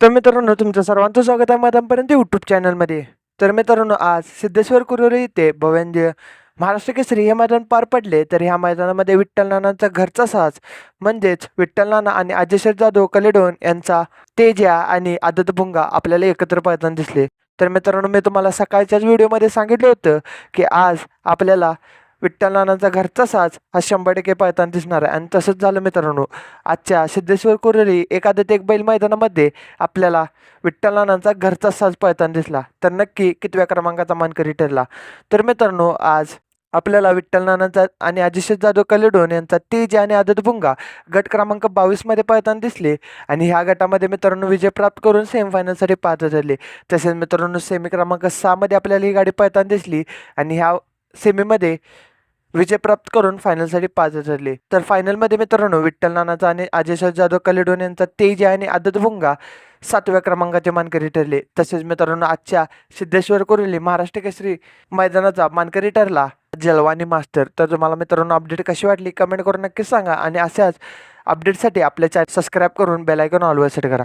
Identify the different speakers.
Speaker 1: तर मित्रांनो तुमचं सर्वांचं स्वागत आहे मैदानपर्यंत यूट्यूब चॅनलमध्ये तर मित्रांनो आज सिद्धेश्वर कुरोली येथे भव्यांजे महाराष्ट्र केसरी हे मैदान पार पडले तर ह्या मैदानामध्ये विठ्ठल नानांचा घरचा साज म्हणजेच विठ्ठल नाना आणि अजयशर जाधव कलेडोन यांचा तेजा आणि आदत भुंगा आपल्याला एकत्र पळताना दिसले. तर मित्रांनो मी तुम्हाला सकाळच्याच व्हिडिओमध्ये सांगितलं होतं की आज आपल्याला विठ्ठलनानांचा घरचा साज हा शंभर टक्के पळताना दिसणार आहे. आणि तसंच झालं मित्रांनो आजच्या सिद्धेश्वर कोरेरी एकादत एक बैल मैदानामध्ये आपल्याला विठ्ठल नानांचा घरचा साज पळताना दिसला. तर नक्की कितव्या क्रमांकाचा मानकरी ठरला? तर मित्रांनो आज आपल्याला विठ्ठल नानांचा आणि अजिशेष जाधव कलेडोन यांचा तेज आणि आदत भुंगा गट क्रमांक बावीसमध्ये पळताना दिसले. आणि ह्या गटामध्ये मित्रांनो विजय प्राप्त करून सेमीफायनलसाठी पात्र ठरले तसेच मित्रांनो सेमी क्रमांक सहामध्ये आपल्याला ही गाडी पळताना दिसली. आणि ह्या सेमीमध्ये विजय प्राप्त करून फायनलसाठी पात्र ठरले तर फायनलमध्ये मित्रांनो विठ्ठल नानाचा आणि अजयशा जाधव कलेडोन यांचा तेज आणि आदत भुंगा सातव्या क्रमांकाचे मानकरी ठरले. तसेच मित्रांनो आजच्या सिद्धेश्वर कोरेली महाराष्ट्र केसरी मैदानाचा मानकरी ठरला जलवानी मास्टर तर तुम्हाला मित्रांनो अपडेट कशी वाटली कमेंट करून नक्कीच सांगा आणि अशाच अपडेटसाठी आपल्या चॅनल सबस्क्राईब करून बेलायकॉन ऑलवर सेट करा.